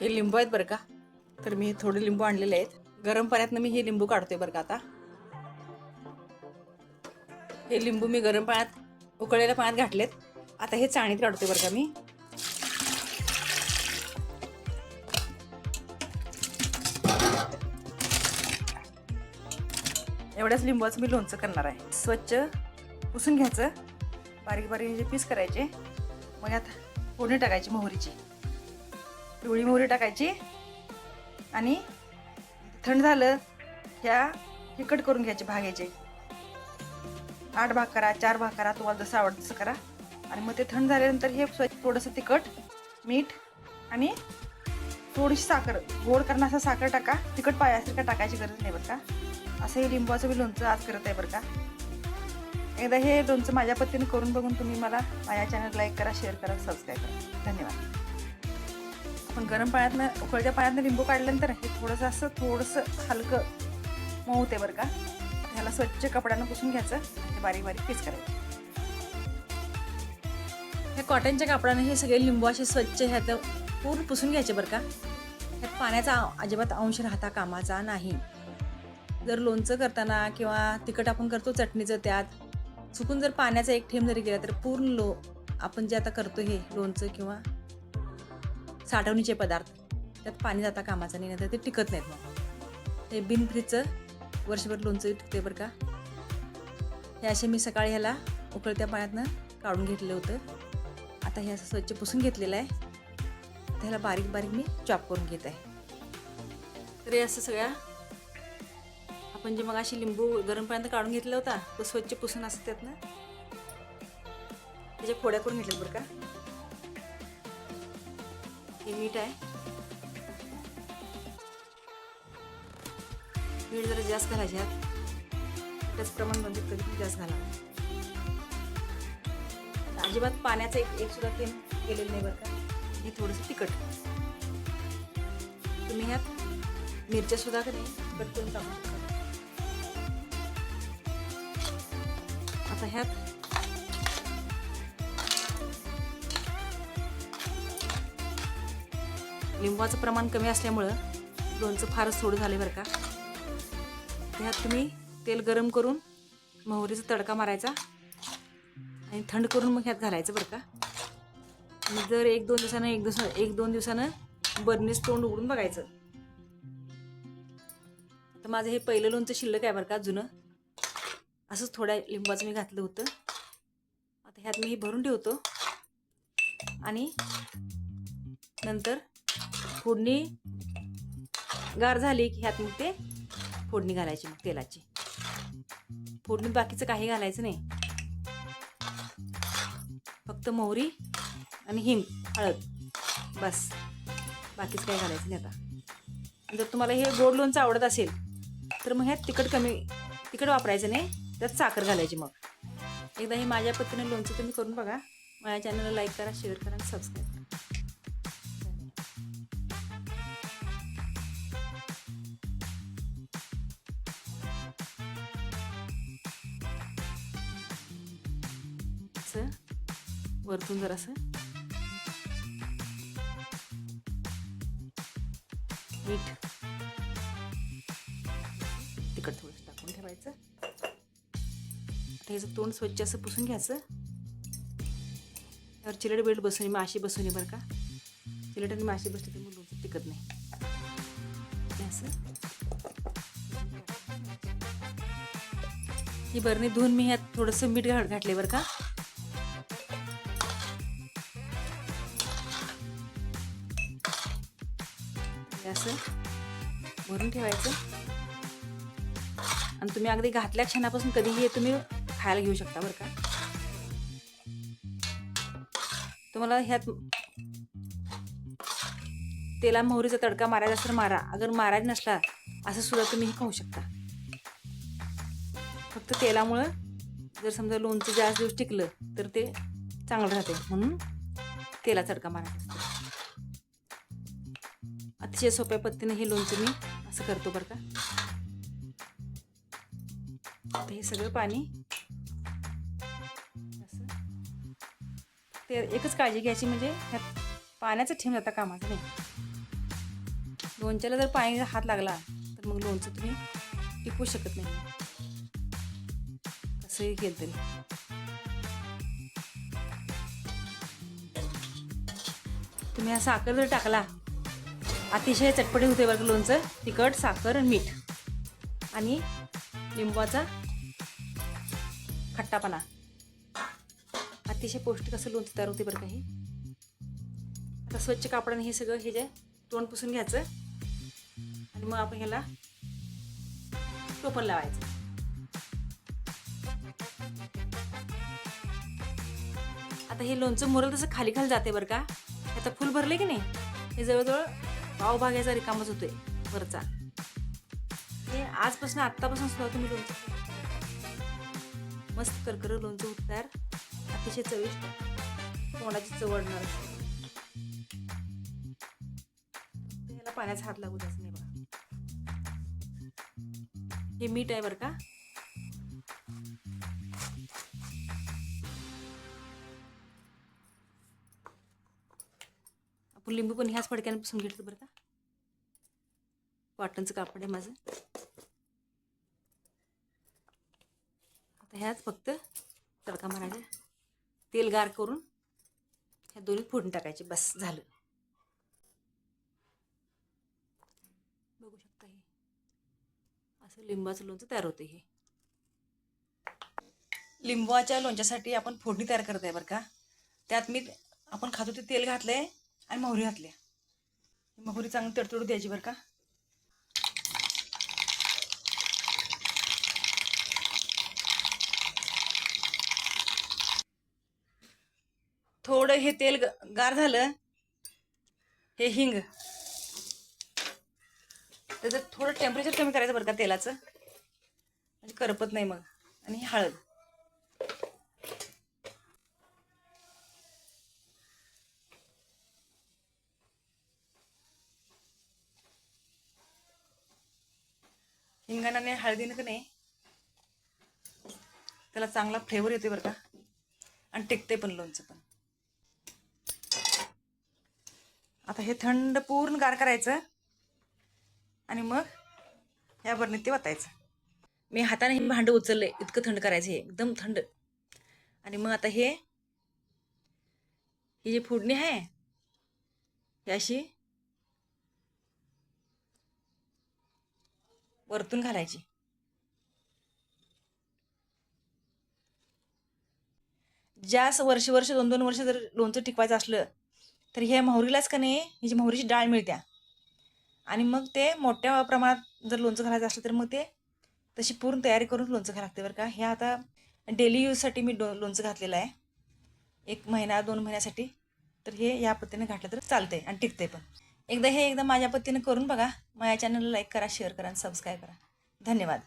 हे लिंबू आहेत बरं का? तर मी थोडे लिंबू आणलेले आहेत. गरम पाण्यातनं मी हे लिंबू काढतोय बरं का आता. हे लिंबू मी गरम पाण्यात उकळलेल्या पाण्यात घातलेत. आता हे चाणीत काढतोय बरं का मी. एवढ्याच लिंबाचं मी लोणचं करणार आहे. स्वच्छ पुसून घ्यायचं. बारीक बारीक ह्याचे पीस करायचे मग आता फोडणी टाकायची मोहरीची. पिवळी मोहरी टाकायची आणि थंड झालं ह्या तिखट करून घ्यायचे भागायचे. आठ भाग करा चार भाग करा तुम्हाला जसं आवडतं तसं करा. आणि मग ते थंड झाल्यानंतर हे स्वच्छ थोडंसं तिखट मीठ आणि थोडीशी साखर. गोड करणं असं साखर टाका. तिखट पायासारखं टाकायची गरज नाही बरं का. असं हे लिंबाचं मी लोणचं आज करत आहे बरं का. एकदा हे लोणचं माझ्या पद्धतीने करून बघून तुम्ही मला माझ्या चॅनल लाईक करा शेअर करा सबस्क्राईब करा. धन्यवाद. आपण गरम पाण्यातनं उकळत्या पाण्यातनं लिंबू काढल्यानंतर हे थोडंसं असं थोडंसं हलकं मऊ होते बरं का. ह्याला स्वच्छ कपड्यानं पुसून घ्यायचं बारीक बारीक पीस करायचं. ह्या कॉटनच्या कापडाने हे सगळे लिंबू असे स्वच्छ ह्यात पूर्ण पुसून घ्यायचे बरं का. ह्यात पाण्याचा अजिबात अंश राहता कामाचा नाही. जर लोणचं करताना किंवा तिखट आपण करतो चटणीचं त्यात चुकून जर पाण्याचा एक थेंब जरी गेला तर पूर्ण लो आपण जे आता करतो हे लोणचं किंवा साठवणीचे पदार्थ त्यात पाणी जाता कामाचं नाही नाहीतर ते टिकत नाहीत मग. ते बिनफ्रीजचं वर्षभर लोणचं टिकते बरं का. हे असे मी सकाळी ह्याला उकळत्या पाण्यातनं काढून घेतलं होतं. आता हे असं स्वच्छ पुसून घेतलेलं आहे. आता ह्याला बारीक बारीक मी चॉप करून घेत आहे. तर हे असं सगळ्या आपण जे मग अशी लिंबू गरम पाण्यात काढून घेतला होता तो स्वच्छ पुसून असतात त्यातनं त्याच्या फोड्या करून घेतल्या बरं का. हे मीठ आहे. मीठ जरा जास्त घालायचे ह्यात त्याच प्रमाण म्हणजे कधी जास्त घाला. अजिबात पाण्याचा एक एक सुद्धा थेंब गेलेलं नाही बरं का. हे थोडंसं तिखट. तुम्ही ह्यात मिरच्या सुद्धा का नाही कट करून टाकू शकता. आता ह्यात लिंबाचं प्रमाण कमी असल्यामुळं लोणचं फारच थोडं झालं बरं का. ह्यात तुम्ही तेल गरम करून मोहरीचा तडका मारायचा आणि थंड करून मग ह्यात घालायचं बरं का. आणि जर एक दोन दिवसानं एक दिवस एक दोन दिवसानं बरणीस तोंड उघडून बघायचं. तर माझं हे पहिलं लोणचं शिल्लक आहे बरं का जुनं. असंच थोड्या लिंबाचं मी घातलं होतं. आता ह्यात मी हे भरून ठेवतो. आणि नंतर फोडणी गार झाली की ह्यात मग ते फोडणी घालायची मग तेलाची. फोडणीत बाकीचं काही घालायचं नाही. फक्त मोहरी आणि हिंग हळद. बस. बाकीचं काही घालायचं नाही आता. जर तुम्हाला हे गोड लोणचं आवडत असेल तर मग ह्यात तिखट कमी तिखट वापरायचं नाही. त्यात साखर घालायची मग. एकदा हे माझ्या पद्धतीने लोणचं तुम्ही करून बघा. माझ्या चॅनलला लाईक करा शेअर करा आणि सबस्क्राईब करा. वरतून जरासं. मीठ. आता ह्याचं तोंड स्वच्छ असं पुसून घ्यायचं. त्यावर चिलट बेल्ट बसून माशी बसून बरं का. चिलट आणि माशी बसली तर मग टिकत नाही. असं. ही बरणी धुवून मी ह्यात थोडंसं मीठ घाट घातले बरं का. असं. भरून ठेवायचं. आणि तुम्ही अगदी घातल्या क्षणापासून कधीही तुम्ही खायला घेऊ शकता बरं का? तुम्हाला ह्यात तेला मोहरीचा तडका मारायचा असेल मारा. अगर मारायचा नसला असं सुद्धा तुम्ही हे खाऊ शकता. फक्त तेलामुळं जर समजा लोणचं जास्त दिवस टिकलं तर ते चांगलं राहते. म्हणून तेला तडका मारायचा अतिशय सोप्या पद्धतीने हे लोणचं मी असं करतो बरं का. हे सगळं पाणी ते एकच काळजी घ्यायची म्हणजे ह्यात पाण्याचं ठेम जाता कामाचं नाही. लोणच्याला जर पाणी हात लागला तर मग लोणचं तुम्ही टिकू शकत नाही. कसंही केलं तरी. तुम्ही हा साखर जर टाकला अतिशय चटपटी होते बरं लोणचं तिखट साखर आणि मीठ. आणि लिंबाचा खट्टापणा. अतिशय पौष्टिक असं लोणचं तयार होते बरं का हे. आता स्वच्छ कापडाने हे सगळं हे जे तोंड पुसून घ्यायचं. आणि मग आपण ह्याला टोपण लावायचं. आता हे लोणचं मुरल तसं खाली खाली जाते बरं का. आता फुल भरले की नाही? हे जवळजवळ पाव याचा रिकामच होतोय वरचा. हे आजपासून आत्तापासून सुद्धा तुम्ही लोणचं. मस्त करकर लोणचं होत तयार अतिशय चविष्ट. तोंडाची चवडणार वाढणार याला पाण्याचा हात लागू द्यायचा नाही बघा. हे मीठ आहे बरं का? आपण लिंबू पण ह्याच फडक्याने पुसून घेतलं बरं का? कॉटनचं कापड आहे माझं. आता ह्याच फक्त तडका मारायचा. तेल गार करून ह्या दोन्ही फोडून टाकायचे. बस झालं. बघू शकता हे. असं लिंबाचं लोणचं तयार होतं हे. लिंबाच्या लोणच्यासाठी आपण फोडणी तयार करत आहे बरं का? त्यात मी आपण खातो ते तेल घातलंय आणि मोहरी घातल्या. मोहरी चांगली तडतडू द्यायची बरं का? थोडं हे तेल गार झालं हे हिंग. त्याचं थोडं टेम्परेचर कमी करायचं बरं का तेलाचं. म्हणजे करपत नाही मग. आणि हळद. हिंगाणाने हळदीनं का नाही. त्याला चांगला फ्लेवर येते बरं का. आणि टिकते पण लोणचं पण. आता हे थंड पूर्ण गार करायचं. आणि मग ह्या बरणीत ते वतायचं. मी हाताने हे भांडं उचललंय इतकं थंड करायचं हे एकदम थंड. आणि मग आता हे ही जी फोडणी आहे ही अशी वरतून घालायची. जास्त वर्ष वर्ष दोन दोन वर्ष जर लोणचं टिकवायचं असलं तर ह्या मोहरीलाच का नाही हिची मोहरीची डाळ मिळत्या. आणि मग ते मोठ्या प्रमाणात जर लोणचं घालायचं असलं तर मग ते तशी पूर्ण तयारी करून लोणचं घालावं लागते बरं का. हे आता डेली यूजसाठी मी डो लोणचं घातलेलं आहे. एक महिना दोन महिन्यासाठी. तर हे या पद्धतीने घातलं तर चालतंय आणि टिकतंय पण. एकदा हे एकदा माझ्या पद्धतीने करून बघा. माझ्या चॅनलला लाईक करा शेअर करा आणि सबस्क्राईब करा. धन्यवाद.